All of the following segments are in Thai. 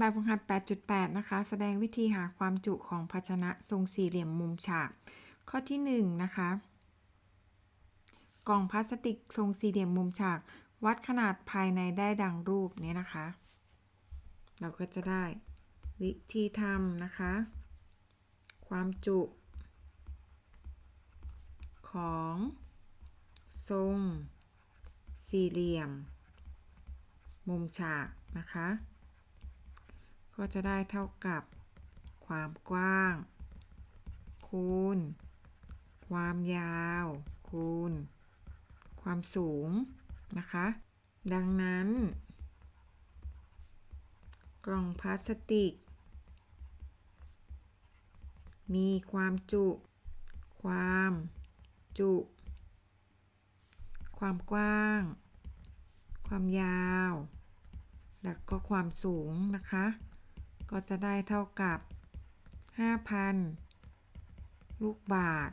แบบฝึกหัด 8.8 นะคะ แสดงวิธีหาความจุของภาชนะทรงสี่เหลี่ยมมุมฉาก ข้อที่ 1 นะคะ กล่องพลาสติกทรงสี่เหลี่ยมมุมฉาก วัดขนาดภายในได้ดังรูปนี้นะคะ เราก็จะได้ วิธีทำนะคะ ความจุ ของทรงสี่เหลี่ยม มุมฉากนะคะ ก็จะได้เท่ากับความกว้าง คูณ ความยาว คูณ ความสูงนะคะ ดังนั้น กล่องพลาสติก มีความจุ ความจุ ความกว้าง ความยาว แล้วก็ความสูงนะคะ ก็จะได้เท่ากับ 5,000 ลูกบาท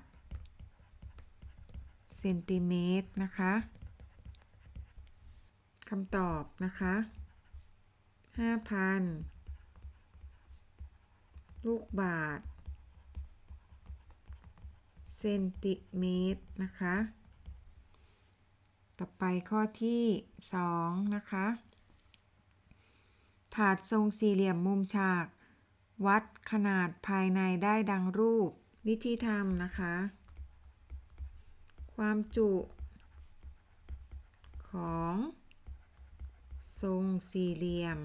เซนติเมตรนะคะคำตอบนะคะ5,000 ลูกบาทเซนติเมตรนะคะ ต่อไปข้อที่ 2 นะคะ ถาดทรงสี่เหลี่ยมมุมฉาก วัดขนาดภายในได้ดังรูป วิธีทำนะคะ ความจุ ของ ทรงสี่เหลี่ยม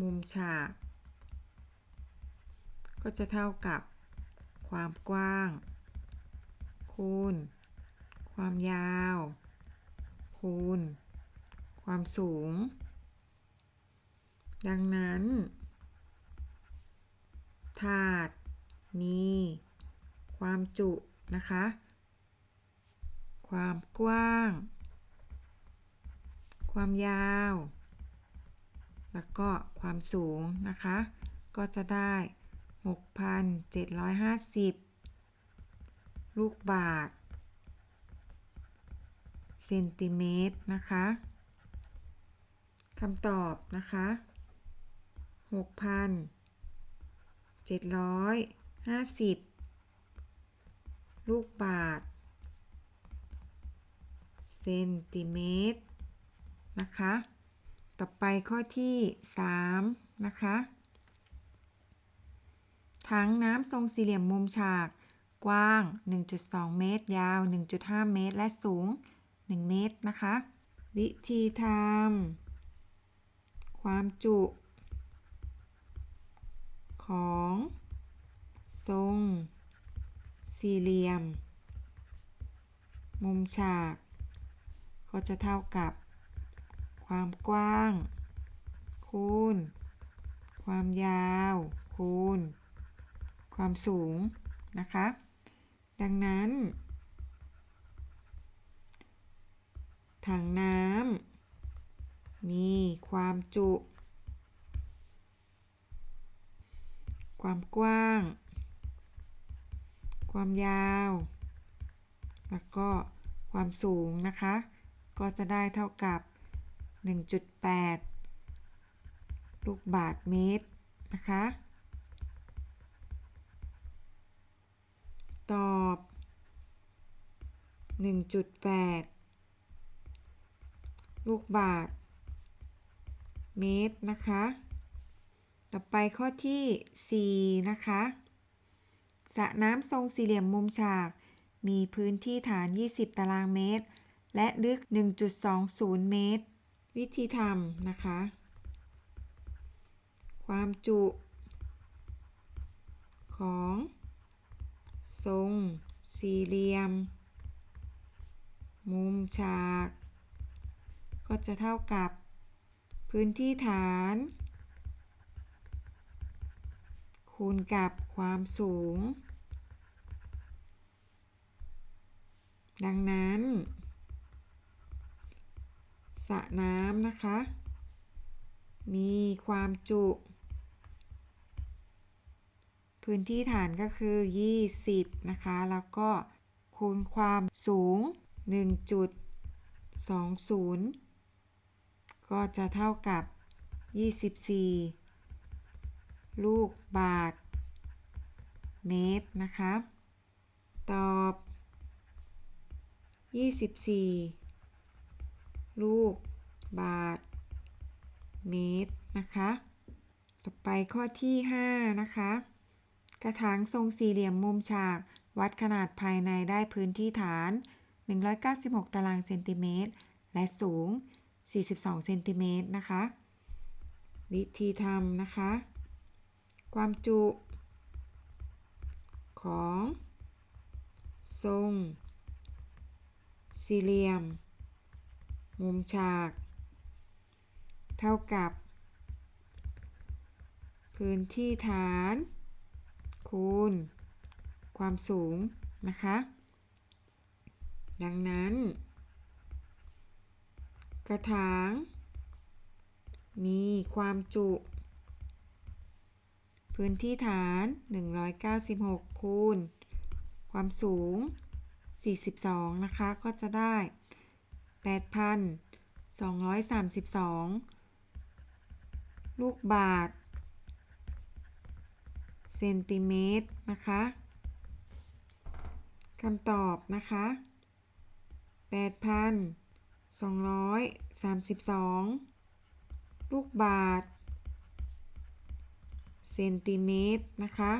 มุมฉาก ก็จะเท่ากับ ความกว้าง คูณ ความยาว คูณ ความสูง ดังนั้น ถาดมีความจุนะคะ ความกว้าง ความยาว แล้วก็ความสูงนะคะ ก็จะได้ 6,750 ลูกบาทเซนติเมตรนะคะคำตอบนะคะ 6,750ลูกบาทเซนติเมตรนะคะ ต่อไปข้อที่3นะคะถังน้ำทรงสี่เหลี่ยมมุมฉาก กว้าง 1.2 เมตร ยาว 1.5 เมตร และสูง 1 เมตรนะคะ วิธีทำความจุ ของ ทรง สี่เหลี่ยม มุมฉาก ก็จะเท่ากับ ความกว้าง คูณ ความยาว คูณ ความสูงนะคะ ดังนั้น ถังน้ำมีความจุ ความกว้าง ความยาว แล้วก็ความสูงนะคะ ก็จะได้เท่ากับ 1.8 ลูกบาทเมตรนะคะ ตอบ 1.8 ลูกบาทเมตรนะคะ ต่อไปข้อที่ 4 นะคะสระน้ำทรงสี่เหลี่ยมมุมฉาก มีพื้นที่ฐาน 20 ตารางเมตร และลึก 1.20 เมตร วิธีทำนะคะ ความจุ ของ ทรงสี่เหลี่ยม มุมฉาก ก็จะเท่ากับ พื้นที่ฐาน คูณกับความสูง ดังนั้นสระน้ำนะคะ มีความจุ พื้นที่ฐานก็คือ 20 นะคะ แล้วก็คูณความสูง 1.20 ก็จะเท่ากับ 24 ลูกบาทเมตรนะคะ ตอบ 24 ลูกบาทเมตรนะคะ ต่อไปข้อที่ 5 นะคะ กระถางทรงสี่เหลี่ยมมุมฉาก วัดขนาดภายในได้พื้นที่ฐาน 196 ตารางเซนติเมตร และสูง 42 เซนติเมตรนะคะ วิธีทำนะคะ ความจุ ของ ทรง สี่เหลี่ยม มุมฉาก เท่ากับ พื้นที่ฐาน คูณ ความสูงนะคะ ดังนั้น กระถาง มีความจุ พื้นที่ฐาน 196 คูณ ความสูง 42 นะคะ ก็จะได้ 8,232 ลูกบาทเซนติเมตรนะคะคำตอบนะคะ 8,232 ลูกบาท เซนติเมตรนะคะ